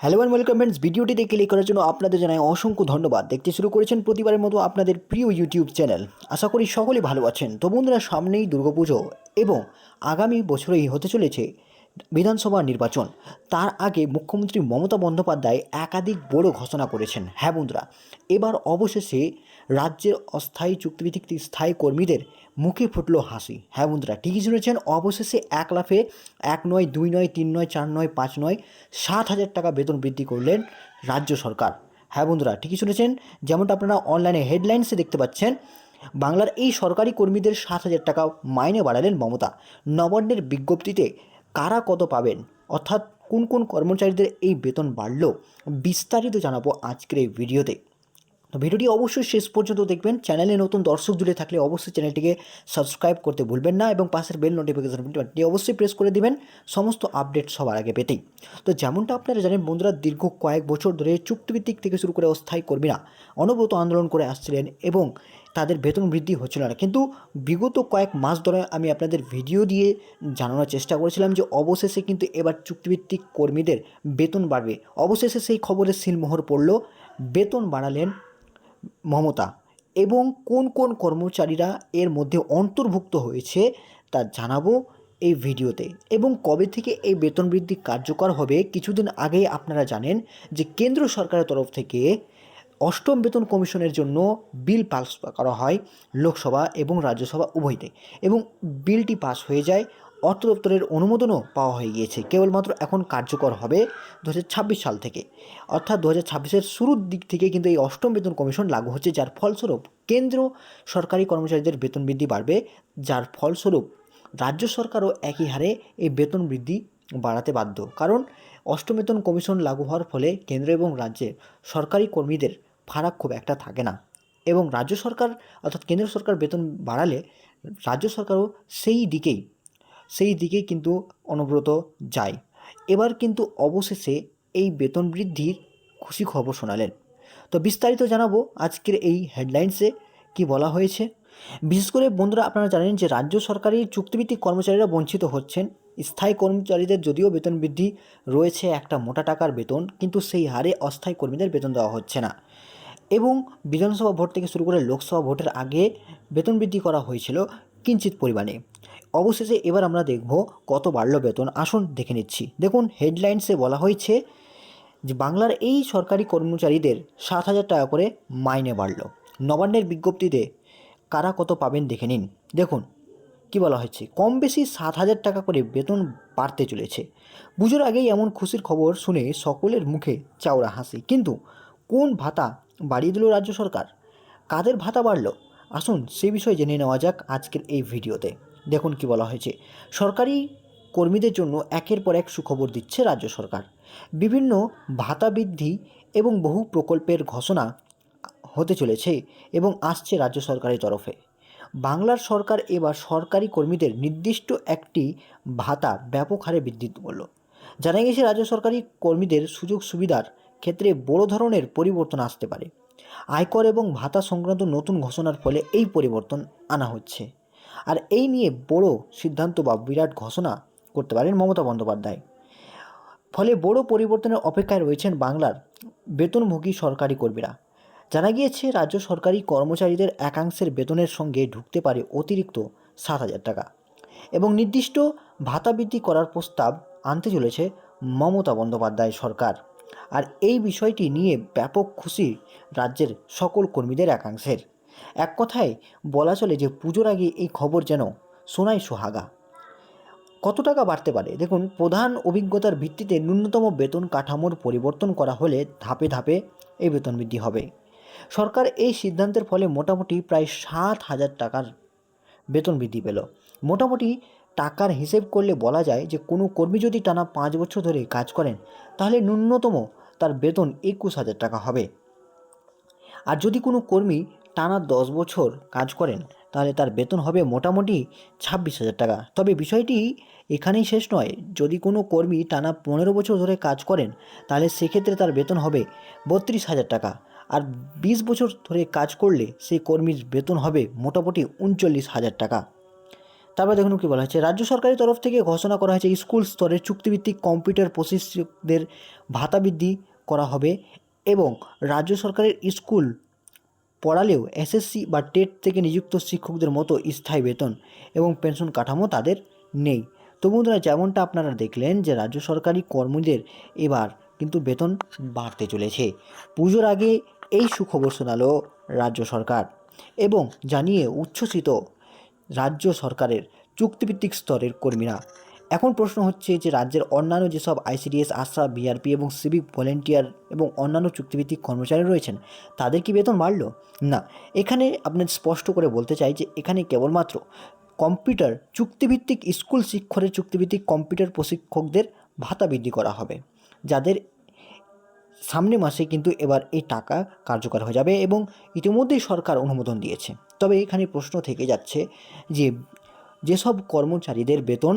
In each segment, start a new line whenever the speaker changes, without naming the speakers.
Hello and welcome friends ভিডিওটিতে click করার জন্য আপনাদের জানাই অসংখ্য ধন্যবাদ। দেখতে শুরু করেছেন প্রতিবারের মতো আপনাদের প্রিয় ইউটিউব চ্যানেল আশা করি সকলে ভালো আছেন। তো বন্ধুরা, সামনেই দুর্গাপুজো এবং আগামী বছরেই হতে চলেছে বিধানসভা নির্বাচন। তার আগে মুখ্যমন্ত্রী মমতা বন্দ্যোপাধ্যায় একাধিক বড় ঘোষণা করেছেন। হ্যাঁ বন্ধুরা, এবার অবশেষে রাজ্যের অস্থায়ী চুক্তিভিত্তিক স্থায়ী কর্মীদের মুখে ফুটল হাসি। হ্যাঁ বন্ধুরা, ঠিকই শুনেছেন, অবশেষে এক লাফে এক নয়, দুই নয়, তিন নয়, চার নয়, পাঁচ নয়, সাত হাজার টাকা বেতন বৃদ্ধি করলেন রাজ্য সরকার। হ্যাঁ বন্ধুরা, ঠিকই শুনেছেন, যেমনটা আপনারা অনলাইনে হেডলাইন্সে দেখতে পাচ্ছেন, বাংলার এই সরকারি কর্মীদের সাত হাজার টাকা মাইনে বাড়ালেন মমতা। নবান্নের বিজ্ঞপ্তিতে কারা কত পাবেন? অর্থাৎ কোন কোন কর্মচারীদের এই বেতন বাড়ল? বিস্তারিত জানাব আজকের এই ভিডিওতে। তো ভিডিওটি অবশ্যই শেষ পর্যন্ত দেখবেন। চ্যানেলে নতুন দর্শক জুড়ে থাকলে অবশ্যই চ্যানেলটিকে সাবস্ক্রাইব করতে ভুলবেন না এবং পাশের বেল নোটিফিকেশন বাটনটি অবশ্যই প্রেস করে দিবেন। সমস্ত আপডেট সবার আগে পেতেই। তো যেমনটা আপনারা জানেন বন্ধুরা, দীর্ঘ কয়েক বছর ধরে চুক্তিভিত্তিক থেকে শুরু করে অস্থায়ী কর্মীরা অনবরত আন্দোলন করে আসছিলেন এবং তাদের বেতন বৃদ্ধি হচ্ছিল না। কিন্তু বিগত কয়েক মাস ধরে আমি আপনাদের ভিডিও দিয়ে জানানোর চেষ্টা করেছিলাম যে অবশেষে কিন্তু এবার চুক্তিভিত্তিক কর্মীদের বেতন বাড়বে। অবশেষে সেই খবরের সিলমোহর পড়ল, বেতন বাড়ালেন মমতা এবং কোন কোন কর্মচারীরা এর মধ্যে অন্তর্ভুক্ত হয়েছে তা জানাব এই ভিডিওতে। এবং কবে থেকে এই বেতন বৃদ্ধি কার্যকর হবে কিছুদিন আগেই আপনারা জানেন যে কেন্দ্র সরকারের তরফ থেকে অষ্টম বেতন কমিশনের জন্য বিল পাস করা হয় লোকসভা এবং রাজ্যসভা উভয়তে এবং বিলটি পাস হয়ে যায় অর্থ দপ্তরের অনুমোদনও পাওয়া হয়ে গিয়েছে। কেবলমাত্র এখন কার্যকর হবে দু হাজার ছাব্বিশ সাল থেকে। অর্থাৎ দু হাজার শুরুর দিক থেকে কিন্তু এই অষ্টম বেতন কমিশন লাগু হচ্ছে, যার ফলস্বরূপ কেন্দ্র সরকারি কর্মচারীদের বেতন বৃদ্ধি বাড়বে, যার ফলস্বরূপ রাজ্য সরকারও একই হারে এই বেতন বৃদ্ধি বাড়াতে বাধ্য। কারণ অষ্টম বেতন কমিশন লাগু হওয়ার ফলে কেন্দ্র এবং রাজ্যে সরকারি কর্মীদের ফারাক খুব একটা থাকে না। এবং রাজ্য সরকার অর্থাৎ কেন্দ্র সরকার বেতন বাড়ালে রাজ্য সরকারও সেই দিকেই সেই দিকেই কিন্তু অনবরত যায়। এবার কিন্তু অবশেষে এই বেতন বৃদ্ধির খুশি খবর শোনালেন। তো বিস্তারিত জানাব আজকের এই হেডলাইন্সে কি বলা হয়েছে। বিশেষ করে বন্ধুরা আপনারা জানেন যে রাজ্য সরকারি চুক্তিভিত্তিক কর্মচারীরা বঞ্চিত হচ্ছেন। স্থায়ী কর্মচারীদের যদিও বেতন বৃদ্ধি রয়েছে একটা মোটা টাকার বেতন, কিন্তু সেই হারে অস্থায়ী কর্মীদের বেতন দেওয়া হচ্ছে না। এবং বিধানসভা ভোট থেকে শুরু করে লোকসভা ভোটের আগে বেতন বৃদ্ধি করা হয়েছিল কিঞ্চিত পরিমাণে। অবশেষে এবার আমরা দেখব কত বাড়ল বেতন। আসুন দেখে নিচ্ছি। দেখুন হেডলাইন্সে বলা হয়েছে যে বাংলার এই সরকারি কর্মচারীদের সাত হাজার টাকা করে মাইনে বাড়ল। নবান্নের বিজ্ঞপ্তিতে কারা কত পাবেন দেখে নিন। দেখুন, কি বলা হয়েছে? কম বেশি সাত হাজার টাকা করে বেতন বাড়তে চলেছে। পুজোর আগেই এমন খুশির খবর শুনে সকলের মুখে চাওড়া হাসি। কিন্তু কোন ভাতা বাড়িয়ে দিল রাজ্য সরকার? কাদের ভাতা বাড়ল? আসুন সে বিষয়ে জেনে নেওয়া যাক আজকের এই ভিডিওতে। দেখুন কি বলা হয়েছে। সরকারি কর্মীদের জন্য একের পর এক সুখবর দিচ্ছে রাজ্য সরকার। বিভিন্ন ভাতা বৃদ্ধি এবং বহু প্রকল্পের ঘোষণা হতে চলেছে এবং আসছে রাজ্য সরকারের তরফে। বাংলার সরকার এবার সরকারি কর্মীদের নির্দিষ্ট একটি ভাতা ব্যাপক হারে বৃদ্ধি করল। জানা গেছে, রাজ্য সরকারি কর্মীদের সুযোগ সুবিধার ক্ষেত্রে বড় ধরনের পরিবর্তন আসতে পারে। আয়কর এবং ভাতা সংক্রান্ত নতুন ঘোষণার ফলে এই পরিবর্তন আনা হচ্ছে। আর এই নিয়ে বড় সিদ্ধান্ত বা বিরাট ঘোষণা করতে পারেন মমতা বন্দ্যোপাধ্যায়। ফলে বড় পরিবর্তনের অপেক্ষায় রয়েছেন বাংলার বেতনভোগী সরকারি কর্মীরা। জানা গিয়েছে, রাজ্য সরকারি কর্মচারীদের একাংশের বেতনের সঙ্গে ঢুকতে পারে অতিরিক্ত সাত হাজার টাকা। এবং নির্দিষ্ট ভাতা বৃদ্ধি করার প্রস্তাব আনতে চলেছে মমতা বন্দ্যোপাধ্যায় সরকার। আর এই বিষয়টি নিয়ে ব্যাপক খুশি রাজ্যের সকল কর্মীদের একাংশের। এক কথায় বলা চলে যে পুজোর আগে এই খবর যেন সোনাই সোহাগা। কত টাকা বাড়তে পারে? দেখুন, প্রধান অভিজ্ঞতার ভিত্তিতে ন্যূনতম বেতন কাঠামোর পরিবর্তন করা হলে ধাপে ধাপে এই বেতন বৃদ্ধি হবে। সরকার এই সিদ্ধান্তের ফলে মোটামুটি প্রায় সাত হাজার টাকার বেতন বৃদ্ধি পেল। মোটামুটি টাকার হিসেব করলে বলা যায় যে কোনো কর্মী যদি টানা পাঁচ বছর ধরে কাজ করেন, তাহলে ন্যূনতম তার বেতন একুশ হাজার টাকা হবে। আর যদি কোনো কর্মী টানা দশ বছর কাজ করেন, তাহলে তার বেতন হবে মোটামুটি ছাব্বিশ হাজার টাকা। তবে বিষয়টি এখানেই শেষ নয়। যদি কোনো কর্মী টানা পনেরো বছর ধরে কাজ করেন, তাহলে সেক্ষেত্রে তার বেতন হবে বত্রিশ হাজার টাকা। আর বিশ বছর ধরে কাজ করলে সেই কর্মীর বেতন হবে মোটামুটি উনচল্লিশ হাজার টাকা। তারপর দেখুন কী বলা হয়েছে, রাজ্য সরকারের তরফ থেকে ঘোষণা করা হয়েছে স্কুল স্তরের চুক্তিভিত্তিক কম্পিউটার প্রশিক্ষকদের ভাতা বৃদ্ধি করা হবে এবং রাজ্য সরকারের স্কুল পড়ালেও এসএসসি বা টেট থেকে নিযুক্ত শিক্ষকদের মতো স্থায়ী বেতন এবং পেনশন কাঠামো তাদের নেই। তো বন্ধুরা, যেমনটা আপনারা দেখলেন যে রাজ্য সরকারি কর্মীদের এবার কিন্তু বেতন বাড়তে চলেছে। পুজোর আগে এই সুখবর শোনালো রাজ্য সরকার এবং জানিয়ে উচ্ছ্বসিত রাজ্য সরকারের চুক্তিভিত্তিক স্তরের কর্মীরা। এখন প্রশ্ন হচ্ছে যে রাজ্যের অন্যান্য যেসব আইসিডিএস, আশা, বিআরপি এবং সিভিক ভলেন্টিয়ার এবং অন্যান্য চুক্তিভিত্তিক কর্মচারী রয়েছেন, তাদের কি বেতন বাড়ল? না। এখানে আপনার স্পষ্ট করে বলতে চাই যে এখানে কেবলমাত্র কম্পিউটার চুক্তিভিত্তিক স্কুল শিক্ষকের চুক্তিভিত্তিক কম্পিউটার প্রশিক্ষকদের ভাতা বৃদ্ধি করা হবে, যাদের সামনে মাসে কিন্তু এবার এই টাকা কার্যকর হয়ে যাবে এবং ইতিমধ্যেই সরকার অনুমোদন দিয়েছে। তবে এখানে প্রশ্ন থেকে যাচ্ছে যে যেসব কর্মচারীদের বেতন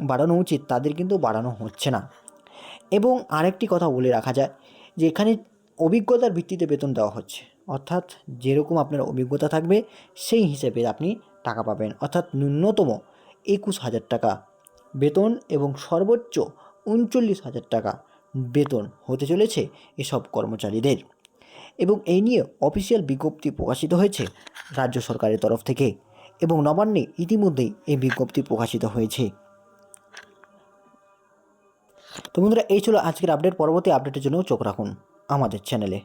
বাড়ানো উচিত, তাদের কিন্তু বাড়ানো হচ্ছে না। এবং আরেকটি কথা বলে রাখা যায় যে, এখানে অভিজ্ঞতার ভিত্তিতে বেতন দেওয়া হচ্ছে। অর্থাৎ যেরকম আপনার অভিজ্ঞতা থাকবে, সেই হিসেবে আপনি টাকা পাবেন। অর্থাৎ ন্যূনতম একুশ হাজার টাকা বেতন এবং সর্বোচ্চ উনচল্লিশ হাজার টাকা বেতন হতে চলেছে এসব কর্মচারীদের। এবং এই নিয়ে অফিসিয়াল বিজ্ঞপ্তি প্রকাশিত হয়েছে রাজ্য সরকারের তরফ থেকে এবং নবান্নে ইতিমধ্যেই এই বিজ্ঞপ্তি প্রকাশিত হয়েছে। তো বন্ধুরা এই ছিল আজকের আপডেট পরবর্তী আপডেটের জন্য চোখ রাখুন আমাদের চ্যানেলে